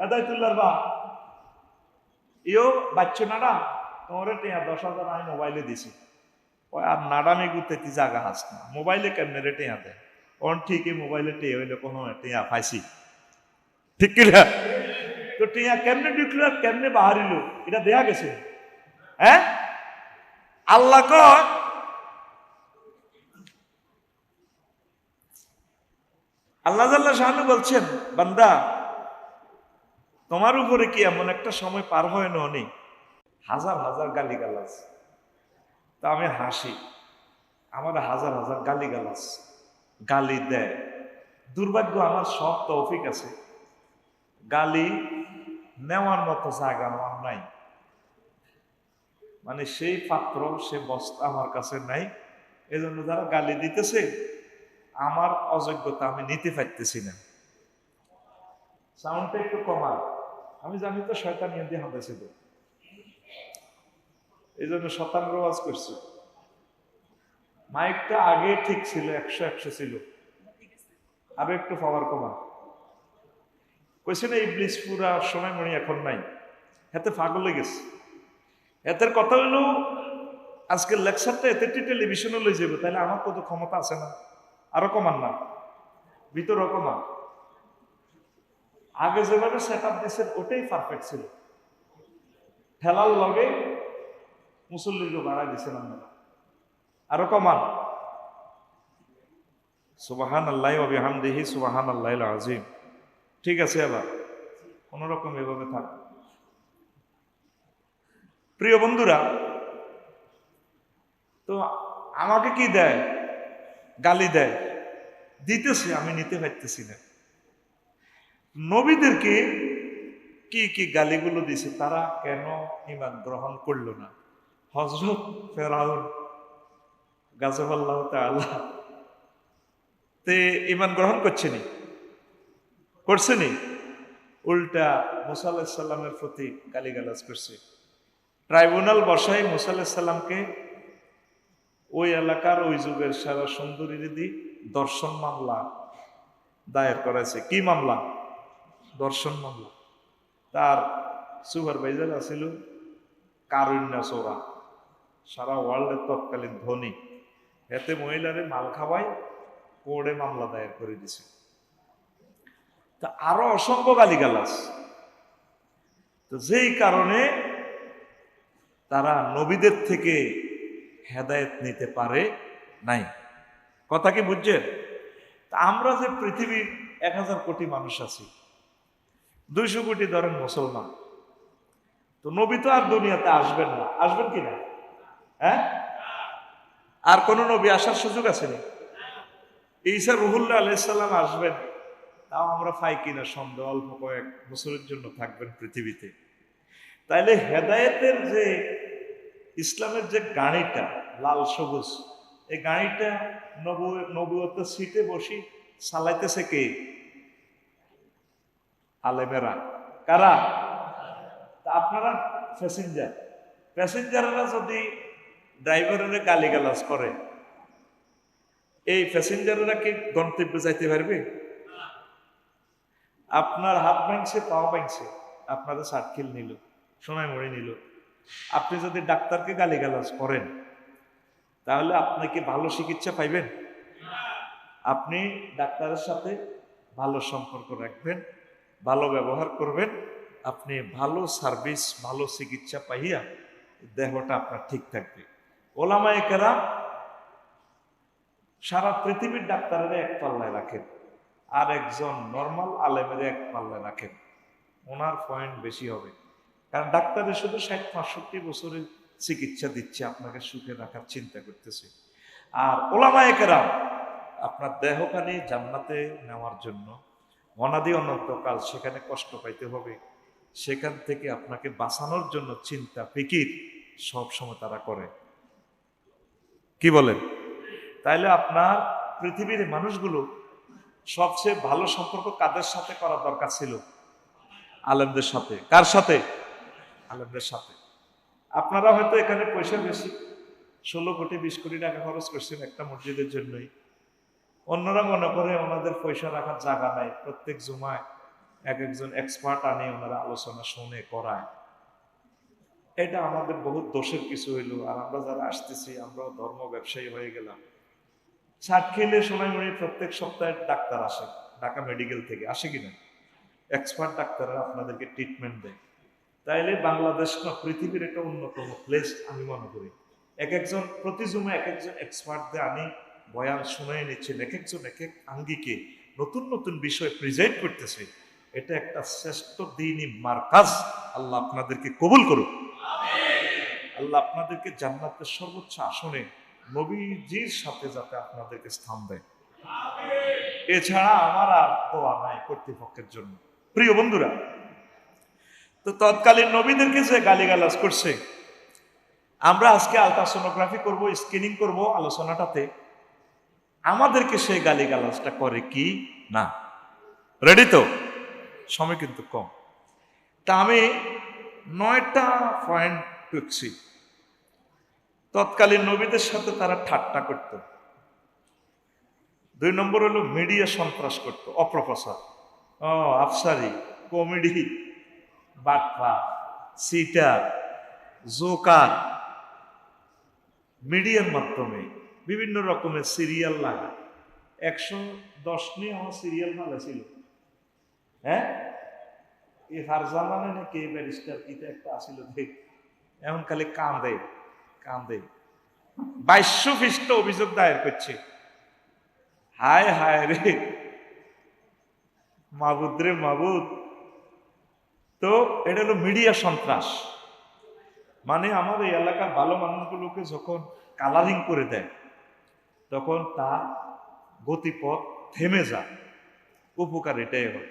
হেদায়তুল্লাহর বা ইও বাচ্চা নাডা তোমার টিয়া দশ হাজার আমি মোবাইলে দিছি ওই আর নাডামি গুতেতি জায়গা হাস না মোবাইলে কেমনে রে টিয়া দেয় অন ঠিকই মোবাইলে টিয়া হইলে কোনো টিয়া পাইছি ঠিক কিনা তো টিয়া কেমনে ঢুকলো আর কেমনে বাহারিল এটা দেয়া গেছে হ্যাঁ আল্লাহ কয় আল্লাহ শাহানু বলছেন বান্দা তোমার উপরে কি এমন একটা সময় পার হয় নি হাজার হাজার গালি গালাজ তা আমি হাসি। আমার হাজার হাজার গালি গালাজ গালি দেয়। দুর্ভাগ্য আমার সব তৌফিক আছে। গালি নেওয়ার মতো জায়গা আমার নাই। মানে সেই পাত্র, সে বস্তা আমার কাছে নাই। এজন্য যারা গালি দিতেছে, আমার অযোগ্যতা আমি নিতে পারতেছি না। সাউন্ডটা একটু কমা আমি জানি তো শয়তান নিয়ে হাতে ছিল এই জন্য শতাংশ আওয়াজ করছি। মাইকটা আগে ঠিক ছিল, একশো একশো ছিল। আরও একটু পাওয়ার কমা কইছে না, ইবলিস পুরা সময় মনে এখন নাই। পাগল হয়ে গেছে। এতের কথা হইল আজকের লেকচারটা এতে টেলিভিশনে লই যাবে তাহলে আমার কত ক্ষমতা আছে না? আরও কমান না। ভিতরও কমান। আগে যেভাবে সেট আপ দিয়েছেন, ওটাই পারফেক্ট ছিল। ঠেলার লগে মুসল্লিকে বাড়াই দিয়েছেন আপনারা। আরও কমান। সুবাহান আল্লাহ অবিহামদিহি সুবাহান আল্লাহ আজিম ঠিক আছে আবার কোন রকম এভাবে থাক। প্রিয় বন্ধুরা, তো আমাকে কি দেয়? গালি দেয়। দিতেছে আমি নিতে পারতেছি না। নবীদেরকে কি কি গালিগুলো দিছে তারা কেন ইমান গ্রহণ করল না? হজরত ফেরাউন গাজবাল্লাহ তাআলা, তে ইমান গ্রহণ করছে নি? করছে নি? উল্টা মুসা প্রতি গালিগালাজ করছে। ট্রাইব্যুনাল বসাই মুসা আলাহিসাল্লামকে ওই এলাকার ওই যুগের সারা সুন্দরী দিদি দর্শন মামলা দায়ের করেছে কি মামলা? দর্শন মামলা। তার সুপারভাইজার আছিল কারুণ্য সোরা। সারা ওয়ার্ল্ডের তৎকালীন ধনী। এতে মহিলারে মাল খাওয়াই কোর্টে মামলা দায়ের করে দিছে। তা আরও অসংখ্য গালিগালাজ। তো যেই কারণে তারা নবীদের থেকে হেদায়েত নিতে পারে নাই। কথা কি বুঝছেন? আমরা যে পৃথিবীর এক হাজার কোটি মানুষ আছি দুইশো কোটি ধরেন মুসলমান। তো নবী তো আর দুনিয়াতে আসবেন না। আসবেন কি না? হ্যাঁ? আর কোন নবী আসার সুযোগ আছে না? ঈসা রুহুল্লাহ আলাইসাল্লাম আসবেন। তাও আমরা পাই কিনা সন্দেহ, অল্প কয়েক বছরের জন্য থাকবেন পৃথিবীতে। তাইলে হেদায়েতের যে, ইসলামের যে গাড়িটা, লাল সবুজ, এই গাড়িটা নবু, নবুয়তের সিটে বসি চালাইতেছে কে? আলেমেরা। কারা? আপনারা প্যাসেঞ্জার প্যাসেঞ্জাররা যদি ড্রাইভারের গালি গালিগালাজ করে, এই প্যাসেঞ্জাররা কি গন্তব্যে যাইতে পারবে? আপনার হাত ভাঙছে, পাও ভাঙছে আপনাদের সার্কিল নিল সময় মরে নিল। আপনি যদি ডাক্তারকে গালি গালিগালাজ করেন, তাহলে আপনি কি ভালো চিকিৎসা পাইবেন? আপনি ডাক্তারের সাথে ভালো সম্পর্ক রাখবেন। ভালো ব্যবহার করবেন, আপনি ভালো সার্ভিস, ভালো চিকিৎসা পাইয়া দেহটা আপনার ঠিক থাকবে। ওলামায় কেরাম, সারা পৃথিবীর ডাক্তারেরা এক পাল্লায় রাখেন, আর একজন নর্মাল আলেমের এক পাল্লায় রাখেন। ওনার পয়েন্ট বেশি হবে। কারণ ডাক্তারের শুধু ষাট পঁয়ষট্টি বছরের চিকিৎসা দিচ্ছে, আপনাকে সুখে রাখার চিন্তা করতেছে। আর ওলামায় কেরাম, আপনার দেহখানি জান্নাতে নেওয়ার জন্য অনাদি অনন্তকাল সেখানে কষ্ট পাইতে হবে। সেখান থেকে আপনাকে বাঁচানোর জন্য চিন্তা, ফিকির সব সময় তারা করে। কি বলেন? তাইলে আপনার পৃথিবীর মানুষগুলো সবচেয়ে ভালো সম্পর্ক কাদের সাথে করা দরকার ছিল? আলেমদের সাথে। কার সাথে? আলেমদের সাথে। আপনারা হয়তো এখানে পয়সা বেশি, ষোলো কোটি, বিশ কোটি টাকা খরচ করছেন একটা মসজিদের জন্যই। অন্যরা মনে করে ওনাদের পয়সা রাখার জায়গা নাই। প্রত্যেক জুমায় এক একজন এক্সপার্ট আনে, ওনারা আলোচনা শুনে, করায়। এটা আমাদের বহুত দোষের কিছু হইল। আর আমরা যারা আসতেছি, আমরাও ধর্ম ব্যবসায়ী হয়ে গেলাম। ষাট খেলে সোনাইমুড়ি প্রত্যেক সপ্তাহে ডাক্তার আসে, ঢাকা মেডিকেল থেকে। আসে কিনা? এক্সপার্ট ডাক্তাররা আপনাদেরকে ট্রিটমেন্ট দেয়। তাইলে বাংলাদেশ না, পৃথিবীর একটা অন্যতম প্লেস আমি মনে করি। এক একজন, প্রতি জুমে এক একজন এক্সপার্টদের আনি বয়ান শুনে নিচ্ছেন এক একজন এক এক আঙ্গিকে নতুন নতুন বিষয় প্রেজেন্ট করতেছে। এটা একটা শ্রেষ্ঠ দিনই মার্কাজ। আল্লাহ আপনাদেরকে কবুল করুক। আল্লাহ আপনাদেরকে জান্নাতের সর্বোচ্চ আসনে নবীজির সাথে যাতে আপনাদেরকে স্থান দেয়। এছাড়া আমার আর দোয়া নাই কর্তৃপক্ষের জন্য। প্রিয় বন্ধুরা তো তৎকালীন নবীদেরকে যে গালিগালাজ করছে আমরা আজকে আলট্রাসোনোগ্রাফি করব স্ক্রিনিং করব আলোচনাটাতে। আমাদেরকে সেই গালিগালাজটা করে কি? না। রেডি তো? সময় কিন্তু কম। তা আমি নয়টা পয়েন্ট টুকছি তৎকালীন নবীদের সাথে তারা ঠাট্টা করত। দুই নম্বর হলো মিডিয়া সন্ত্রাস করত অপ্রফেসর ও, আফসারি, কমেডি বাটপা সিটার, জোকার। মিডিয়ার মাধ্যমে বিভিন্ন রকমের সিরিয়াল লাগা একশো দশ নিয়ে আমার সিরিয়াল ভালো ছিল হ্যাঁ? এই ফারজামানে নাকি এই ব্যারিস্টার কিতে একটা আসিল দেখ। এমন খালি কান্দে কান্দে। বাইশশো খ্রিস্ট অভিযোগ দায়ের করছে। হায় হায় রে। মাবুদ রে মাবুদ। তো এটা হলো মিডিয়া সন্ত্রাস। মানে আমাদের এই এলাকার ভালো মানুষগুলোকে যখন কালারিং করে দেয় তখন তার গতিপথ থেমে যায়। উপকার এটাই হয়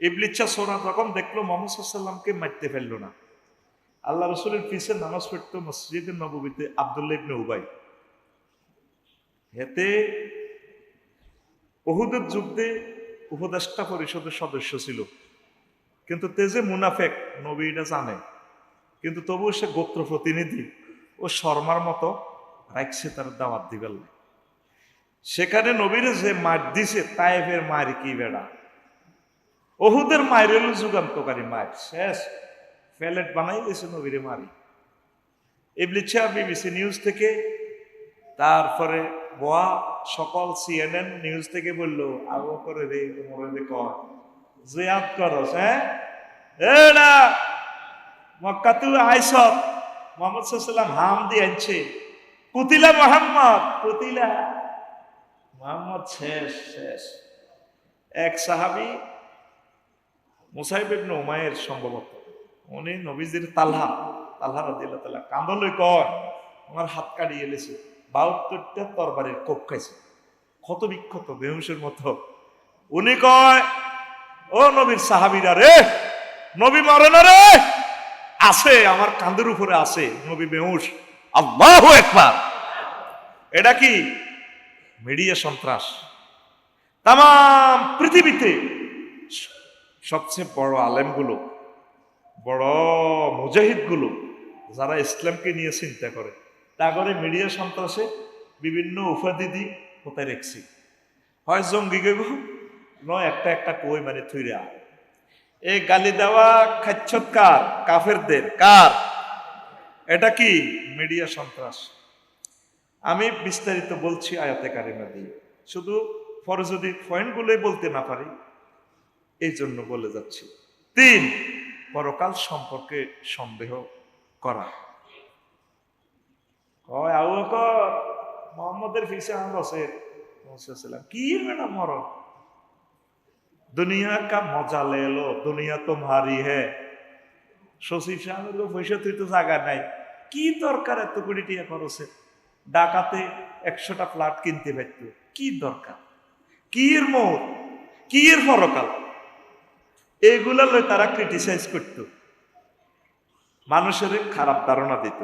ইবলিচ্ছা সোনা তখন দেখল মোহাম্মদ সাল্লামকে মারতে ফেলল না। আল্লাহ রসুলের পিছে নামাজ পড়তো মসজিদের নবীতে আবদুল্লাহ ইবনে উবাই। এতে বহুদের যুদ্ধে উপদেষ্টা পরিষদের সদস্য ছিল। কিন্তু তেজে মুনাফেক, নবী এটা জানে। কিন্তু তবুও সে গোত্র প্রতিনিধি ও শর্মার মতো রাখছে তার দাওয়াত দিবেল সেখানে নবীরে যে মার দিছে, তাইফের মার কি বেড়া? ওহুদের মায়ের হলো যুগান্তকারী মায়ের শেষ। প্যালেট বানাই দিয়েছে নবীরে মারি। ইবলিচ্ছা বিবিসি নিউজ থেকে, তারপরে বোয়া সকল সিএনএন নিউজ থেকে বলল, আবু করে রে মরে কর। জিয়াদ করস হ্যাঁ? এডা মক্কা তুই আইস। মোহাম্মদ সাল্লাম হাম দিয়ে আনছে। কুতিলা মোহাম্মদ, কুতিলা। মোহাম্মদ শেষ শেষ। এক সাহাবি মুসাইব ইবনে উমায়ের সম্ভবত, উনি নবীজির তালহা তালহা রাদিয়াল্লাহু তাআলা কান্দলই কর আমার হাত কাটিয়ে এলেছে বাহাত্তরটা তরবারির কোপ খাইছে, ক্ষত বিক্ষত বেহুশের মতো। উনি কয়, ও নবীর সাহাবিরা রে, নবী মরে না রে, আছে, আমার কাঁধের উপরে আছে, নবী বেহুশ, আল্লাহ একবার এটা কি? মিডিয়া সন্ত্রাস। তাম পৃথিবীতে সবচেয়ে বড় আলেমগুলো, বড় মুজাহিদগুলো যারা ইসলামকে নিয়ে চিন্তা করে তা করে মিডিয়া সন্ত্রাসে বিভিন্ন উপাধি দি কোথায় রেখছি। হয় জঙ্গি গইব নয় একটা একটা কই মানে থুইরা। এই গালি দেওয়া খাচ্ছত কার কাফেরদের, কার? এটা কি? মিডিয়া সন্ত্রাস। আমি বিস্তারিত বলছি আয়াতে কারিমা দিয়ে। শুধু ফরজদি পয়েন্টগুলোই বলতে না পারি, এই জন্য বলে যাচ্ছি। তিন, পরকাল সম্পর্কে সন্দেহ করা। কয় আউ মোহাম্মদের ফিসে কি বেটা মরণ দুনিয়া কা মজা লে লো, দুনিয়া তো ভারী হে। শশী সাহেব পয়সা তুই তো জায়গা নাই। কি দরকার এত কোটি টিয়া খরচের? ডাকাতে একশোটা ফ্ল্যাট কিনতে পারত। কি দরকার? কি এর মোহ কি এর পরকাল? এগুলা লই তারা ক্রিটিসাইজ করত। মানুষের খারাপ ধারণা দিত,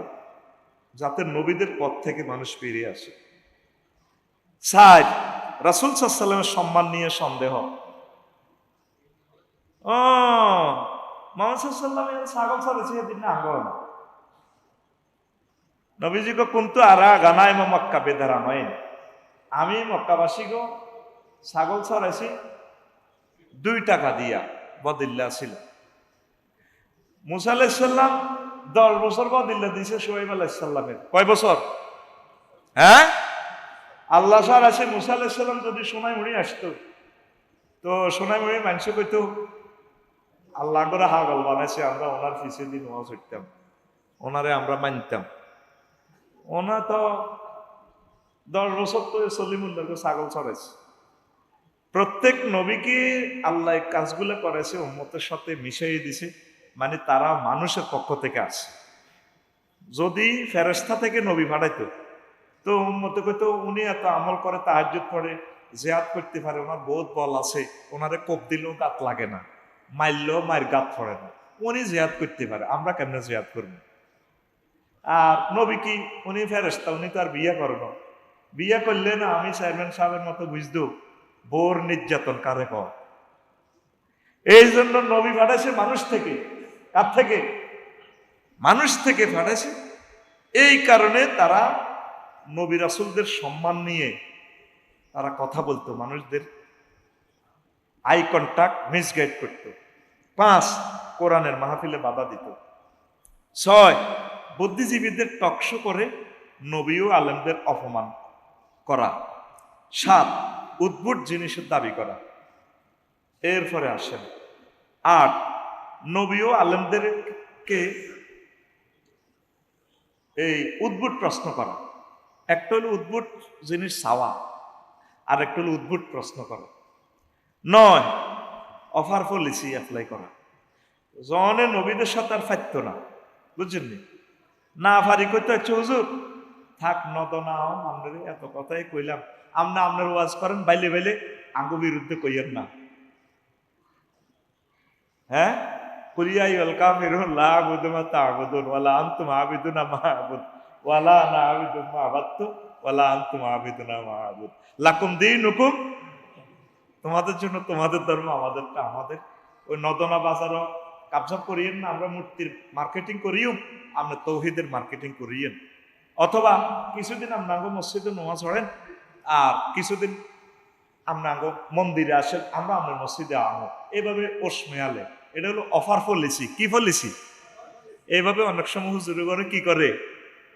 যাতে নবীদের পথ থেকে মানুষ ফিরে আসে। সাইড রাসুল সাল্লামের সম্মান নিয়ে সন্দেহ। ও মোহাম্মদ সাল্লাম ছাগল ছাড়েছে, এদিন না আঙ্গন নবীজি গো কুন্তু আরা গানায় মক্কা বেদারা নয়? আমি মক্কাবাসী গো ছাগল ছাড়াইছি, দুই টাকা দিয়া বদিল্লা ছিল মুসা আলাইসাল্লাম দশ বছর বদিল্লা দিয়েছে সোহেব আলাইসাল্লামের কয় বছর? হ্যাঁ? আল্লাহ সার আছে মুসা আলাইসাল্লাম যদি সোনাই মুড়ি আসতো, তো সোনাই মুড়ি মানুষ কইতো, আল্লাহ করে হাগল বানাইছে, আমরা ওনার পিছিয়ে দিন ওয়া ছুটতাম ওনারে আমরা মানতাম। ওনা তো দশ বছর তো সলিমুল্লাহকে ছাগল ছড়াইছে প্রত্যেক নবীকে আল্লাহ কাজগুলো করেছে উম্মতের সাথে মিশিয়ে দিছে মানে তারা মানুষের পক্ষ থেকে আসে যদি ফেরেস্তা থেকে নবী পাঠাইতো, তো উম্মতে কইতো, উনি এত আমল করে, তাহাজ্জুদ করে জিয়াদ করতে পারে, ওনার বহুত বল আছে, ওনারে কোপ দিলেও গাত লাগে না, মারলেও মায়ের গাত পড়ে না, উনি জিয়াদ করতে পারে, আমরা কেমনে জিয়াদ করব? আর নবী কি? উনি ফেরেস্তা উনি তো আর বিয়ে করব। বিয়ে করলে না আমি চেয়ারম্যান সাহেবের মতো বুঝতো বোর নির্যাতন কারে কর এই জন্য নবী পাঠাইছে মানুষ থেকে। কার থেকে? মানুষ থেকে পাঠাইছে এই কারণে তারা নবী রাসুলদের সম্মান নিয়ে তারা কথা বলতো, মানুষদের আই কন্টাক্ট মিসগাইড করত। পাঁচ, কোরআনের মাহফিলে বাধা দিত। ছয় বুদ্ধিজীবীদের টকশো করে নবী ও আলেমদের অপমান করা। সাত, উদ্ভুট জিনিসের দাবি করা। এরপরে আসেন। আট, নবী ও আলেমদেরকে এই উদ্ভুট প্রশ্ন করা। একটা হলো উদ্ভুট জিনিস চাওয়া, আর একটা হলো উদ্ভুট প্রশ্ন করা। নয় অফার পলিসি অ্যাপ্লাই করা। জনে নবীদের সাথে আর ফাইত না, বুঝছেন নি? ফারি করতে হচ্ছে, হুজুর। থাক, নদ না হও এত কথাই কইলাম। আমনা আপনার ওয়াজ করেন, বাইলে বাইলে আঙ্গু বিরুদ্ধে কইয়েন না। হ্যাঁ? কুলিয়াই ওয়েলকাম ইরুন লা আবুদুমা তা'বুদুন, ওয়ালা আনতুম আবিদুনা মা ওয়ালা না আবিদুম মা আবাদতু ওয়ালা আনতুম আবিদুনা মা আবুদ লাকুম দীনুকুম। তোমাদের জন্য তোমাদের ধর্ম, আমাদেরটা আমাদের। ওই নদনা বাজারও কাবজা করিয়েন না আমরা মূর্তির মার্কেটিং করিও, আমরা তৌহিদের মার্কেটিং করিয়েন। অথবা কিছুদিন আপনাঙ্গ মসজিদে নোয়া ছড়েন আর কিছুদিন আপনাঙ্গ মন্দিরে আসেন, আমরা আমরা মসজিদে আনো এভাবে ওসমেয়ালে এটা হলো অফার পলিসি কি পলিসি এইভাবে অনেক সময় হুজুরে করে, কি করে?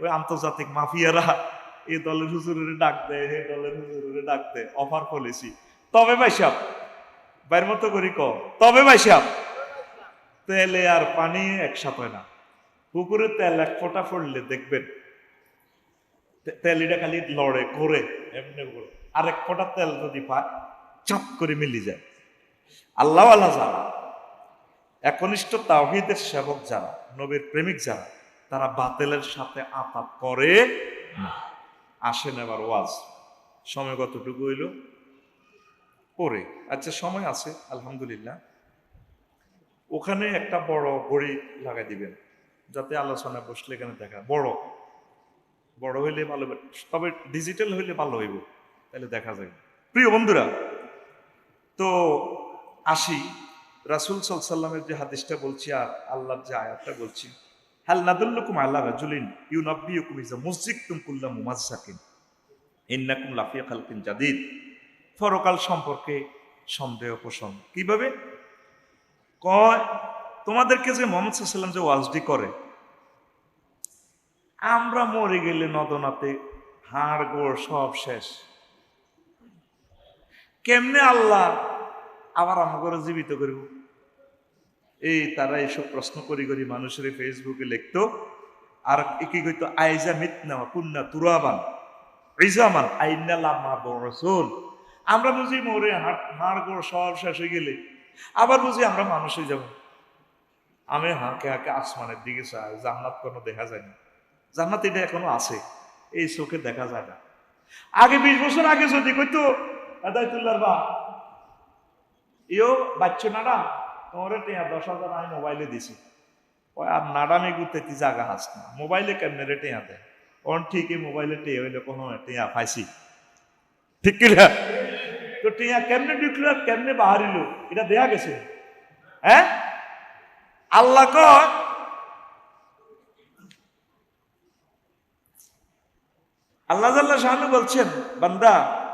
ওই আন্তর্জাতিক মাফিয়ারা এই দলের হুজুরের ডাক দেয় এই দলের হুজুরের ডাক দেয়। অফার পলিসি তবে ভাই ভাইসাব বাইর মতো করি ক তবে ভাই ভাইসাব তেলে আর পানি একসাথে হয় না। পুকুরে তেল এক ফোঁটা পড়লে দেখবেন তেলিটা খালি লড়ে করে এমনি করে এক ফোঁটা তেল যদি পায়, চাপ করে মিলি যায়। আল্লাহ আল্লাহ যারা, একনিষ্ঠ তাওহিদের সেবক যারা, নবীর প্রেমিক যারা, তারা বাতেলের সাথে আপাত করে আসেন এবার ওয়াজ। সময় কতটুকু হইল? পরে। আচ্ছা সময় আছে, আলহামদুলিল্লাহ। ওখানে একটা বড় ঘড়ি লাগাই দিবেন, যাতে আলোচনা বসলে এখানে দেখা। বড়। বড় হইলে ভালো। তবে ডিজিটাল হইলে ভালো হইব, তাহলে দেখা যাবে প্রিয় বন্ধুরা, তো আসি। রাসুল সাল্লামের যে হাদিসটা বলছি আর আল্লাহর যে আয়াতটা বলছি। হাল নাদুল্লুকুম আল্লাহ রাজুলিন ইউ নব্বিউকুম ইজ মুসজিক তুম কুল্লা মুমাজ্জাকিন। ইন্নাকুম লাফিয়া খালকিন জাদিদ। পরকাল সম্পর্কে সন্দেহ পোষণ। কীভাবে? কয়, তোমাদেরকে যে মোহাম্মদ সাল্লাম যে ওয়াজডি করে, আমরা মরে গেলে নদনাতে হাড় গোড় সব শেষ। কেমনে আল্লাহ আবার আমাকে জীবিত করব? এই তারা এইসব প্রশ্ন করি করি মানুষের ফেসবুকে লিখতো, আর কি কইতো, আইজা মিতনা কুন্না তুরাবান, ইজামান আইনা লামা বরসুল। আমরা বুঝি মরে হাট হাড় গোড় সব শেষ হয়ে গেলে আবার বুঝি আমরা মানুষ হয়ে যাব। আমি হাঁকে হাঁকে আসমানের দিকে চাই, জান্নাত কোনো দেখা যায় না। জান্নাত এটা এখনও আছে, এই চোখে দেখা যায় না। আগে বিশ বছর আগে যদি কইতো হেদায়তুল্লাহর বা ইও বাচ্চা নাডা তোমার টিয়া দশ হাজার আমি মোবাইলে দিছি। ওই আর নাডামে গুতে তি জায়গা হাস না, মোবাইলে কেমনে রে টিয়া দেয়? অন ঠিকই মোবাইলে টিয়া হইলে কোনো টিয়া পাইছি। ঠিক কিনা? তো টিয়া কেমনে কেমনে বাহারিল, এটা দেয়া গেছে। হ্যাঁ? আল্লাহ আল্লাহ শাহানু বলছেন, বান্দা,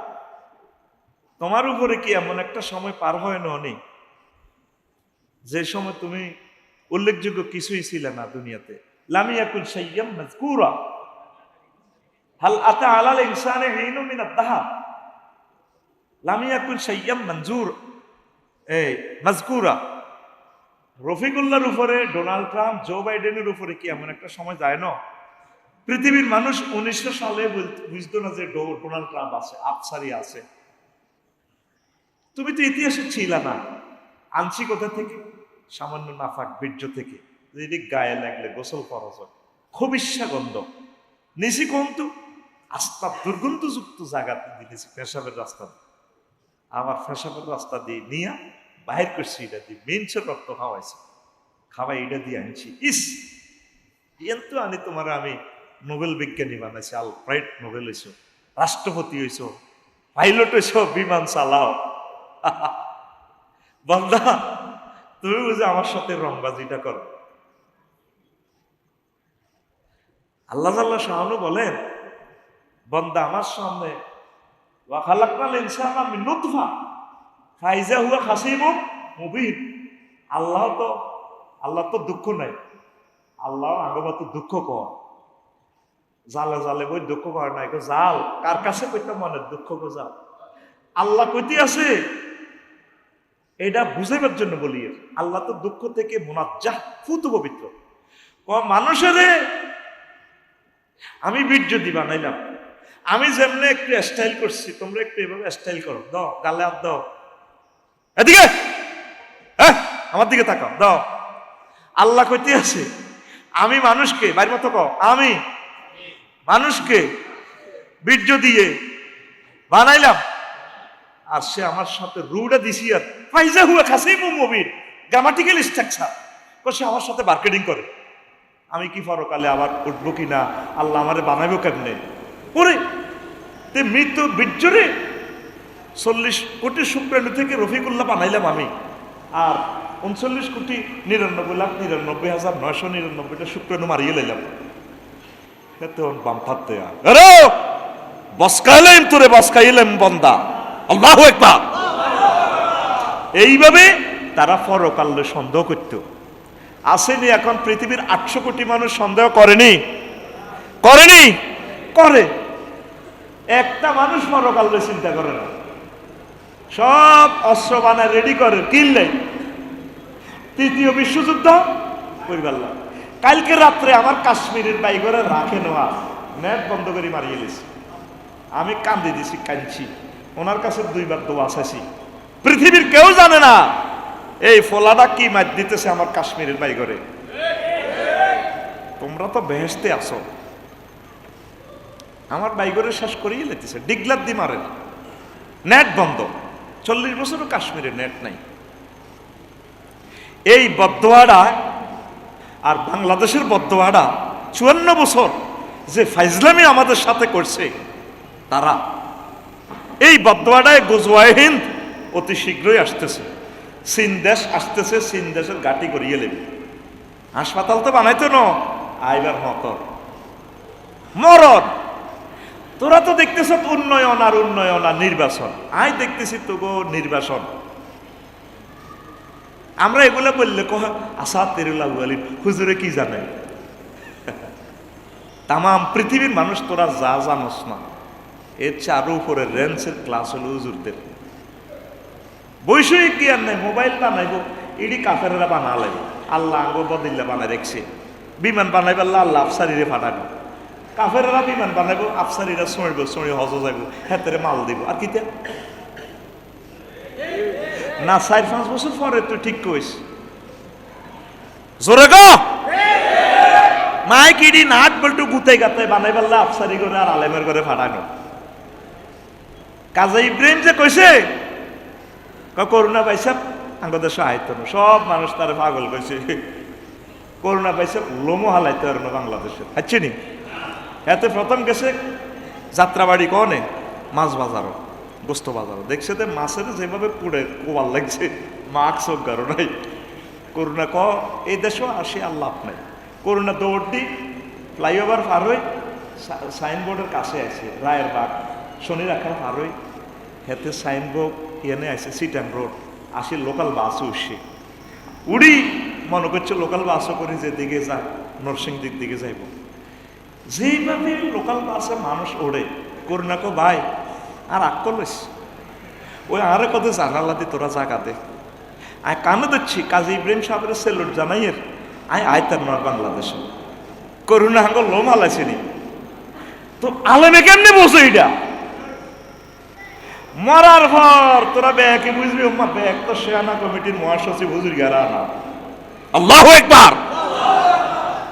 তোমার উপরে কি এমন একটা সময় পার হয় না অনেক? যে সময় তুমি উল্লেখযোগ্য কিছুই ছিলে না দুনিয়াতে। লামিয়াকুল হাল আতা আলাল ইনসানে হিনু মিন আদ-দাহা লামিয়াকুল সাইয়াম মঞ্জুর এই মাযকুরা রফিকুল্লাহর উপরে, ডোনাল্ড ট্রাম্প, জো বাইডেনের উপরে কি এমন একটা সময় যায় না? পৃথিবীর মানুষ উনিশশো সালে বুঝতো না যে ডোনাল্ড ট্রাম্প আছে, আফসারি আছে। তুমি তো ইতিহাসে ছিল না। কোথা থেকে, সামান্য নাফাক বীর্য থেকে, যদি গায়ে লাগলে গোসল ফরজ হয় গন্ধ নিশি কন্ত আস্তা দুর্গন্ধযুক্ত জায়গাতে দিয়েছি পেশাবের রাস্তা দিয়ে। আমার পেশাবের রাস্তা দিয়ে নিয়ে বাহির করছি এটা দিয়ে মেনছের রক্ত খাওয়াইছে। খাওয়াই এটা দিয়ে আনছি। ইস! কিন্তু আনি তোমার আমি নোবেল বিজ্ঞানী বানাইছি আল প্রাইট নোবেল হইছো, রাষ্ট্রপতি হইছো, পাইলট হইছো, বিমান চালাও। বন্দা তুমি বুঝে আমার সাথে রংবাজিটা করো। আল্লাহ আল্লাহ শাহানু বলেন, বন্দা, আমার সামনে ইনসান ফাইজা হুয়া মুবিন আল্লাহ তো আল্লাহ তো দুঃখ নাই আল্লাহ আগবা তো দুঃখ কর জালে জালে বই দুঃখ কর নাই গো জাল কার কাছে কইতে মনে দুঃখ গো জাল আল্লাহ কইতে আছে এটা বুঝাইবার জন্য বলি। আল্লাহ তো দুঃখ থেকে মোনাজ্জাহ ফুত পবিত্র ক মানুষেরে আমি বীর্য দি বানাইলাম আমি যেমনি একটু স্টাইল করছি, তোমরা একটু এভাবে স্টাইল করো। দাও, গালে হাত দাও। এদিকে! আমার দিকে তাকাও, দাও। আল্লাহ কইতে আছে, আমি মানুষকে বাইর মতো কও, আমি মানুষকে বীর্য দিয়ে বানাইলাম। আর সে আমার সাথে রুটা দিছি আর ফাইজা হুয়া খাসেই মুভির গ্রামাটিক্যাল স্ট্রাকচার সে আমার সাথে মার্কেটিং করে। আমি কি পরকালে আবার উঠবো কি না আল্লাহ আমারে বানাইবো কেমনে? ওরে তে মৃত বীর্যরে চল্লিশ কোটি শুক্রাণু থেকে রফিকুল্লাহ বানাইলাম আমি। আর উনচল্লিশ কোটি নিরানব্বই লাখ নিরানব্বই হাজার নয়শো নিরানব্বইটা শুক্রাণু মারিয়ে লাইলাম। ওর বাম আর আরে বসকাইলাম তোরে, বসকাইলাম বন্দা। আল্লাহ একবার এইভাবে তারা পরকাল্য সন্দেহ করত। আসেনি এখন পৃথিবীর আটশো কোটি মানুষ সন্দেহ করেনি। করেনি? করে। একটা মানুষ পরকাল্য চিন্তা করে না। সব অস্ত্র বানা রেডি করে কিনলে তৃতীয় বিশ্বযুদ্ধ কালকে রাত্রে আমার কাশ্মীরের বাইগরে রাখে নেওয়া নেট বন্ধ করে মারিয়ে গেছি আমি কান্দি দিছি কাঁদছি। ওনার কাছে দুইবার দোয়া চাইছি। পৃথিবীর কেউ জানে না এই ফোলাটা কি মার দিতেছে আমার কাশ্মীরের বাইগরে। তোমরা তো বেহেস্তে আসো আমার বাইগরে শেষ করিয়ে লেতেছে। ডিগলার দি মারে। নেট বন্ধ। চল্লিশ বছরও কাশ্মীরে নেট নাই। এই বদোয়ারা আর বাংলাদেশের বদোয়ারা চুয়ান্ন বছর যে ফাইজলামি আমাদের সাথে করছে, তারা এই বদোয়ারায় গোজওয়ায় হিন্দ অতি শীঘ্রই আসতেছে। চীন দেশ আসতেছে, চীন দেশের গাটি করিয়ে নেবে। হাসপাতাল তো বানাইতো ন, আইবার মতর মরণ। তোরা তো দেখতেছ উন্নয়ন আর উন্নয়ন আর নির্বাচন। আই দেখতেছি তো গো নির্বাচন। আমরা এগুলো বললে কহ আসা তেরুল্লাহ আলী হুজুরে কি জানে? তাম পৃথিবীর মানুষ তোরা যা জানোস না। এর চারু উপরে রেঞ্চের ক্লাস হলো হুজুরদের। বৈষয়িক জ্ঞান নাই, মোবাইল বানাইব ইডি কাফেরা বানা লাগবে আল্লাহ আঙ্গ বদিল্লা বানাই রেখছে। বিমান বানাইব আল্লাহ আল্লাহ আফসারিরে ফাটাবো কাফেরা বিমান বানাইব আফসারিরা চড়িব চড়ি হজ যাইব, হেতেরে মাল দিব। আর কিতা না, চার পাঁচ বছর পরে তুই ঠিক কইস। জোরে গো মাই কিডি নাট বল্টু গুতাই গাতাই বানাই পারলে আফসারি করে আর আলেমের করে ফাটানো কাজে ইব্রাহিম যে কইছে, ক- করোনা পাইছে আইতো না, সব মানুষ তার পাগল কইছে। করোনা পাইছে, লোমো হালাইতে পারে না বাংলাদেশে হাচ্ছে নি? এতে প্রথম গেছে যাত্রাবাড়ি কনে, মাছ বাজারও, গোস্ত বাজারও। দেখছে যে মাছের যেভাবে পুড়ে কোয়াল লাগছে মাছ গারো নাই। করোনা ক, এই দেশও আসে আর লাভ নাই। করুণা দৌড় দি, ফ্লাইওভার পার হই সাইনবোর্ডের কাছে আছে রায়ের বাগ শনি রাখার পার হই। হেতে সাইনবোর্ড এনে আছে সিটাম রোড, আসি লোকাল বাস উঠছে। উড়ি, মনে করছে লোকাল বাসও করে যে দিকে যায়, নরসিংদীর দিকে যাইব। যেইভাবে লোকাল বাসে মানুষ ওড়ে করুণাকো ভাই, আর আক্কল লইস। ওই আরে কত জানালা দি, তোরা জাগাতে আয় কানে দিচ্ছি কাজী ইব্রাহিম সাহেবের সেলুট জানাইয়ের আয় আয় তার নয় বাংলাদেশে। করুণা হাঙ্গ লোম হালাইছেনি। তো আলেমে কেমনে বসে এটা মরার পর তোরা ব্যাকে বুঝবি ব্যাগ তো শেয়ানা কমিটির মহাসচিব হুজুর গেরা না। আল্লাহ একবার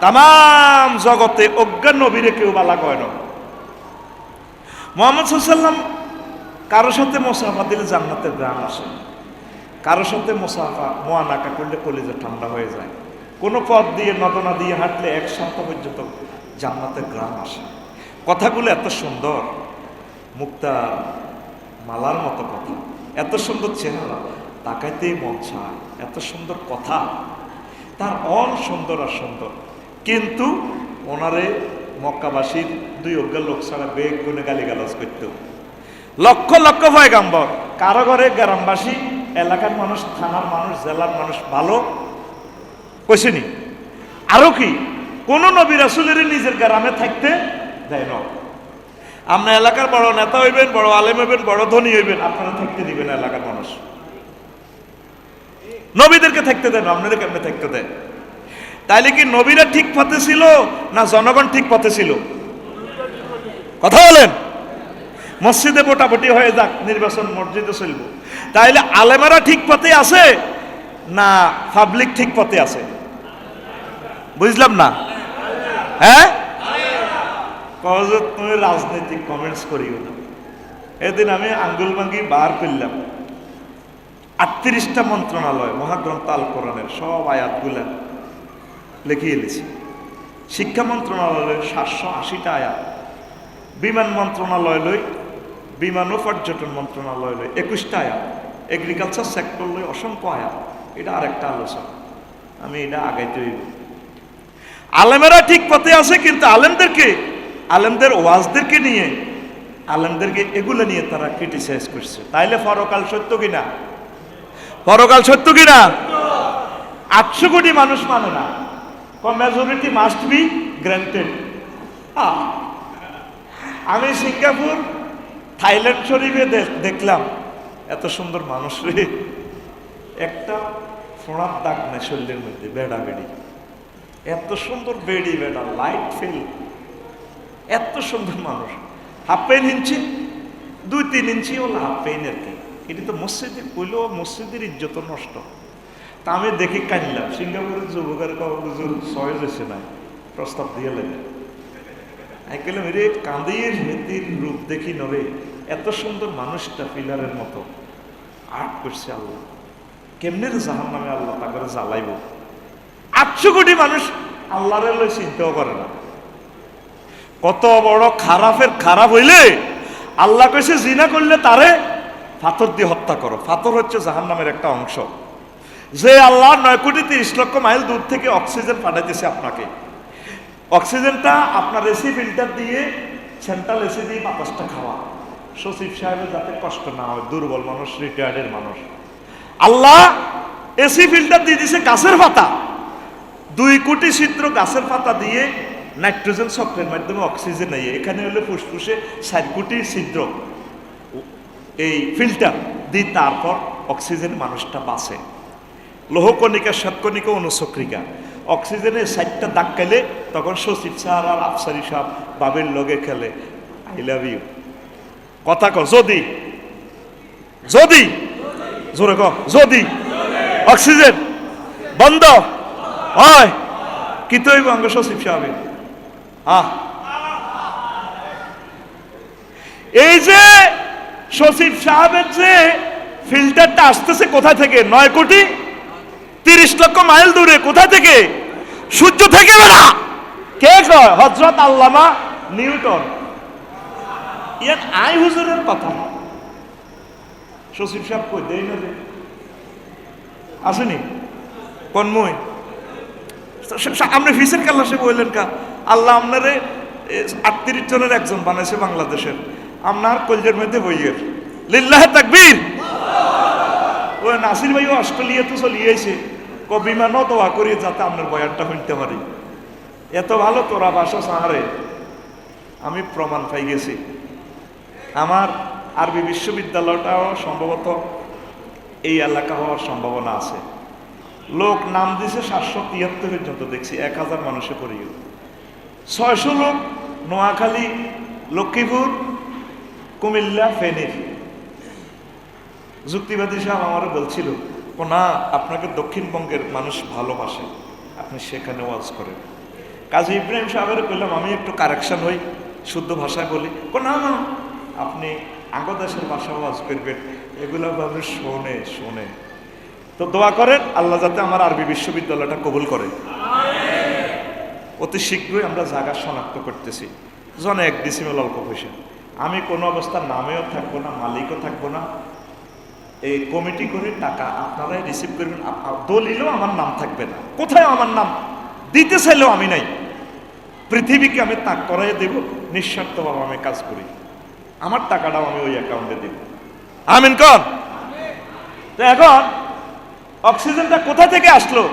তাম জগতে অজ্ঞান নবীরে কেউ বালা কয় না। মোহাম্মদ সাল্লাম কারও সাথে মোসাফা দিলে জান্নাতের গ্রাম আসে। কারও সাথে মোসাফা, মোয়ানাকা করলে কলিজা ঠান্ডা হয়ে যায়। কোনো পথ দিয়ে, নদনা দিয়ে হাঁটলে এক সপ্তাহ পর্যন্ত জান্নাতের গ্রাম আসে। কথাগুলো এত সুন্দর, মুক্তা মালার মতো কথা। এত সুন্দর চেহারা, তাকাইতেই মন চায়। এত সুন্দর কথা। তার অন সুন্দর আর সুন্দর। কিন্তু ওনারে মক্কাবাসীর দুই অজ্ঞ লোক ছাড়া বেগ গুনে গালি গালাজ করত। লক্ষ লক্ষ ভয় গাম্বর কারও ঘরে গ্রামবাসী, এলাকার মানুষ, থানার মানুষ, জেলার মানুষ ভালো? কইসেনি? আরও কি? কোন নবী রাসুলের নিজের গ্রামে থাকতে দেয় না। আপনার এলাকার বড় নেতা হইবেন, বড় আলেম হইবেন, বড় ধনী হইবেন, আপনারা থাকতে দিবেন এলাকার মানুষ। নবীদেরকে থাকতে দেন আপনাদের কেমনে থাকতে দেয়? তাইলে কি নবীরা ঠিক পথে ছিল না জনগণ ঠিক পথে ছিল? কথা বলেন। মসজিদে মোটামুটি হয়ে যাক, নির্বাচন মসজিদে চলব। তাইলে আলেমারা ঠিক পথে আছে না পাবলিক ঠিক পথে আছে? বুঝলাম না? হ্যাঁ? কজ তুমি রাজনৈতিক কমেন্টস করিও না। এদিন আমি আঙ্গুল ভাঙ্গি বার করলাম। আটত্রিশটা মন্ত্রণালয়, মহাগ্রন্থ আল কোরআনের সব আয়াতগুলা লিখিয়ে এনেছি শিক্ষা মন্ত্রণালয়ের সাতশো আশিটা আয়াত, বিমান মন্ত্রণালয় লই বিমান ও পর্যটন মন্ত্রণালয় লই একুশটা আয়াত এগ্রিকালচার সেক্টর লই অসংখ্য আয়াত। এটা আরেকটা আলোচনা। আমি এটা আগাইতে হইব। আলেমেরা ঠিক পথে আছে, কিন্তু আলেমদেরকে, আলেমদের ওয়াজদেরকে নিয়ে, আলেমদেরকে এগুলো নিয়ে তারা ক্রিটিসাইজ করছে। তাইলে পরকাল সত্য কিনা? পরকাল সত্য কিনা? আটশো কোটি মানুষ মানে না। মেজরিটি মাস্ট বি গ্রান্টেড আমি সিঙ্গাপুর, থাইল্যান্ড শরীফে দেখ- দেখলাম। এত সুন্দর মানুষ রে। একটা ফোড়ার দাগ নেই শরীরের মধ্যে বেড়া বেড়ি এত সুন্দর বেড়ি, বেড়া লাইট ফিল এত সুন্দর মানুষ। হাফ পেন ইঞ্চি, দুই তিন ইঞ্চি হলো হাফ পেন আর কি? এটি তো মসজিদে কইলেও মসজিদের ইজ্জত নষ্ট। তা আমি দেখি কানলাম। সিঙ্গাপুরের যুবকের হুজুর, সহজ হয়েছে না প্রস্তাব দিয়ে লাগে আমি কইলাম রে কাঁদির হেতির রূপ দেখি নরে এত সুন্দর মানুষটা পিলারের মতো। আর্ট করছে আল্লাহ। কেমনে জাহান নামে আল্লাহ তা করে জ্বালাইব? আটশো কোটি মানুষ আল্লাহরে লই চিন্তাও করে না। কত বড় খারাপের খারাপ হইলে আল্লাহ কইছে, জিনা করলে তারে পাথর দিয়ে হত্যা করো। পাথর হচ্ছে জাহান নামের একটা অংশ। যে আল্লাহ নয় কোটি তিরিশ লক্ষ মাইল দূর থেকে অক্সিজেন পাঠাইতেছে আপনাকে। অক্সিজেনটা আপনার এসি ফিল্টার দিয়ে সেন্ট্রাল এসি দিয়ে বাতাসটা খাওয়া। সচিব সাহেবের যাতে কষ্ট না হয়, দুর্বল মানুষ রিটায়ার্ডের মানুষ। আল্লাহ এসি ফিল্টার দিয়ে দিছে গাছের পাতা। দুই কোটি ছিদ্র গাছের পাতা দিয়ে নাইট্রোজেন চক্রের মাধ্যমে অক্সিজেন নেই এখানে হলো ফুসফুসে ষাট কোটি ছিদ্র। এই ফিল্টার দিয়ে তারপর অক্সিজেন মানুষটা বাঁচে। লোহকণিকা, শ্বেতকণিকা, অনুচক্রিকা। অক্সিজেনের সাইডটা দাগ খেলে তখন সচিব স্যার আর আফসারি সাহেব বাবের লগে খেলে। আই লাভ ইউ কথা ক, যদি। যদি। জোরে কর যদি। অক্সিজেন। বন্ধ। হয়। কি তো হইব অঙ্গ সচিব সাহেব? আহ। এই যে সচিব সাহেবের যে ফিল্টারটা আসতেছে কোথা থেকে? নয় কোটি? তিরিশ লক্ষ মাইল দূরে, কোথা থেকে? সূর্য থেকে বেড়া। কে কয়? হজরত আল্লামা নিউটন। আই হুজুরের কথা। সচিব সাহেব কই, দেই না আসেনি? কন্ময় আপনি ফিসের কাল্লাসে বললেন কা, আল্লাহ আপনারে আটত্রিশ জনের একজন বানাইছে বাংলাদেশের। আপনার কলজের মধ্যে বইয়ের। লিল্লাহ তাকবীর। ও নাসির ভাই অস্ট্রেলিয়া তো চলিয়েছে কবিমানও দোয়া করি যাতে আপনার বয়ানটা হইতে পারি। এত ভালো তোরা বাসা সাহারে। আমি প্রমাণ পাই গেছি। আমার আরবি বিশ্ববিদ্যালয়টাও সম্ভবত এই এলাকা হওয়ার সম্ভাবনা আছে। লোক নাম দিছে সাতশো তিয়াত্তর পর্যন্ত দেখছি, এক হাজার মানুষে পড়ে গেল ছয়শো লোক নোয়াখালী, লক্ষ্মীপুর, কুমিল্লা, ফেনীর। যুক্তিবাদী সাহেব আমারও বলছিল, ও না, আপনাকে দক্ষিণবঙ্গের মানুষ ভালোবাসে। আপনি সেখানে ওয়াজ করেন। কাজী ইব্রাহিম সাহেবের বললাম আমি একটু কারেকশন হই, শুদ্ধ ভাষায় বলি। ও না না, আপনি আগদেশের ভাষা ওয়াজ করবেন, এগুলো মানুষ শোনে শোনে। তো দোয়া করেন, আল্লাহ যাতে আমার আরবি বিশ্ববিদ্যালয়টা কবুল করে। অতি শীঘ্রই আমরা জায়গা শনাক্ত করতেছি। জন এক ডিসিমেল অল্প পয়সা। আমি কোনো অবস্থার নামেও থাকব না, মালিকও থাকব না এই কমিটি করে টাকা আপনারাই রিসিভ করবেন। আপ- আপ- দলিলেও আমার নাম থাকবে না। কোথায় আমার নাম? দিতে চাইলেও আমি নাই। পৃথিবীকে আমি তাক করাই দেব নিঃস্বার্থভাবে আমি কাজ করি। আমার টাকাটাও আমি ওই অ্যাকাউন্টে দেব। আমিন কন তো এখন অক্সিজেনটা কোথা থেকে আসলো?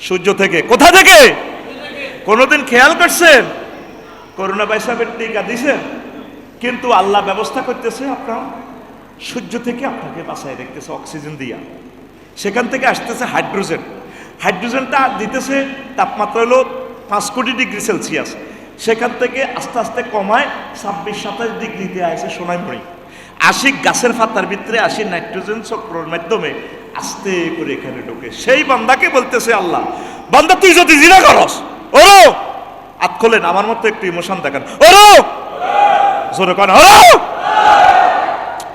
সূর্য থেকে। কোথা থেকে? কোনোদিন খেয়াল করছেন? করোনা বাইসাবের টিকা দিছেন? কিন্তু আল্লাহ ব্যবস্থা করতেছে আপনার সূর্য থেকে আপনাকে বাঁচায় রেখতেছে অক্সিজেন দিয়া। সেখান থেকে আসতেছে হাইড্রোজেন। হাইড্রোজেনটা দিতেছে, তাপমাত্রা হলো পাঁচ কোটি ডিগ্রি সেলসিয়াস। সেখান থেকে আস্তে আস্তে কমায়, ছাব্বিশ, সাতাশ ডিগ্রিতে আসে সোনাইমুড়ি। আশি গাছের পাতার ভিতরে আসি নাইট্রোজেন চক্রর মাধ্যমে আস্তে করে এখানে ঢোকে। সেই বান্দাকে বলতেছে আল্লাহ, বান্দা, তুই যদি জিনা করস, ওরো! আত খোলেন, আমার মতো একটু ইমোশন দেখান। ওরো! জোরে কর ওরো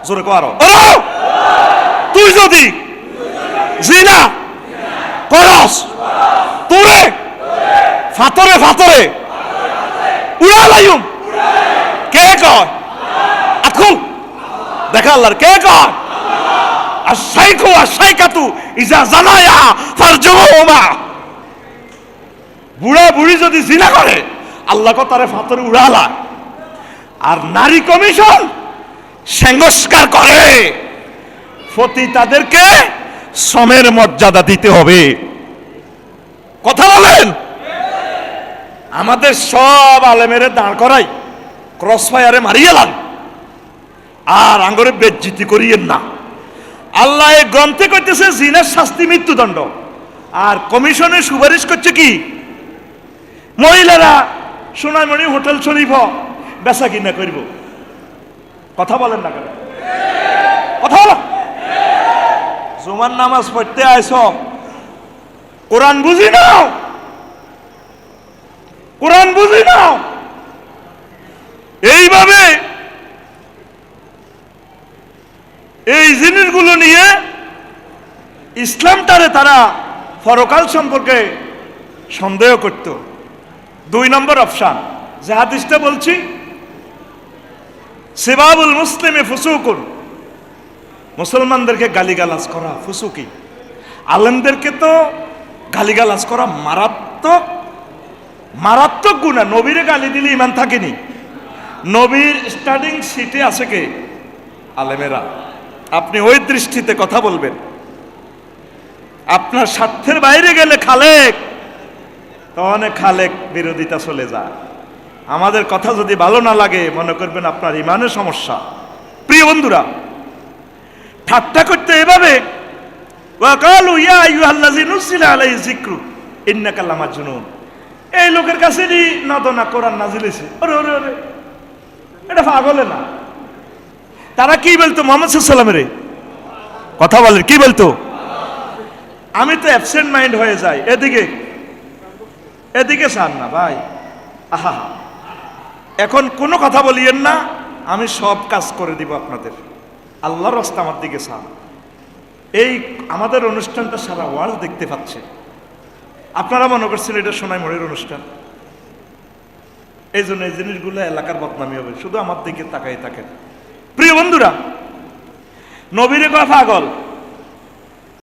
জোরে কর ওরো তুই যদি জিনা করস, তোরে ফাতরে ফাতরে উড়ালাইম কে কয়? আকুল। দেখা আল্লাহর, কে কয়? আর সাইকো আর সাইকাতু ইজা জানায়া ফারজুমা বুড়া বুড়ি যদি জিনা করে, আল্লাহ কো তারে ফাতরে উড়ালা আর নারী কমিশন সংস্কার করে। প্রতি তাদেরকে শ্রমের মর্যাদা দিতে হবে। কথা বলেন? আমাদের সব আলেমেরে দাঁড় করাই ক্রস ফায়ারে মারিয়ে লান। আর আঙ্গরে বেজ্জিতি করিয়েন না। আল্লাহ এই গ্রন্থে করতেছে জিনের শাস্তি মৃত্যুদণ্ড। আর কমিশনে সুপারিশ করছে কি? মহিলারা সোনামণি হোটেল শরীফ বেচা কিনা করব। কথা বলেন না কেন? কথা বলো। জুমার নামাজ পড়তে আইস কোরআন বুঝি নাও। কোরআন বুঝি নাও। এইভাবে এই জিনিসগুলো নিয়ে ইসলামটারে তারা ফরকাল সম্পর্কে সন্দেহ করত। দুই নম্বর অপশান, যে হাদিসটা বলছি সেবাবুল মুসলিমে ফুসুকুন। মুসলমানদেরকে গালিগালাজ করা ফুসুকি। আলেমদেরকে তো গালিগালাজ করা মারাত্মক মারাত্মক গুণা। নবীরে গালি দিলে ইমান থাকেনি নবীর স্টার্টিং সিটে আছে কে? আলেমেরা। আপনি ওই দৃষ্টিতে কথা বলবেন। আপনার স্বার্থের বাইরে গেলে খালেক তখন খালেক বিরোধিতা চলে যায়। আমাদের কথা যদি ভালো না লাগে, মনে করবেন আপনার ইমানের সমস্যা। প্রিয় বন্ধুরা, ঠাট্টা করতে এভাবে এই লোকের কাছে নদনা কোরআন নাজিল হয়েছে। ওরে ওরে ওরে। এটা পাগলে না। তারা কি বলতো মোহাম্মদ সাল্লামের কথা বলেন, কি বলতো? আমি তো অ্যাবসেন্ট মাইন্ড হয়ে যাই। এদিকে এদিকে চান না ভাই। আহা এখন কোনো কথা বলিয়েন না, আমি সব কাজ করে দিব আপনাদের। আল্লাহর রাস্তা আমার দিকে চান এই আমাদের অনুষ্ঠানটা সারা ওয়ার্ল্ড দেখতে পাচ্ছে। আপনারা মনে করছেন এটা সোনাই মরের অনুষ্ঠান। এই জন্য এই জিনিসগুলো এলাকার বদনামি হবে, শুধু আমার দিকে তাকাই থাকেন। প্রিয় বন্ধুরা, নবীরে কথা পাগল।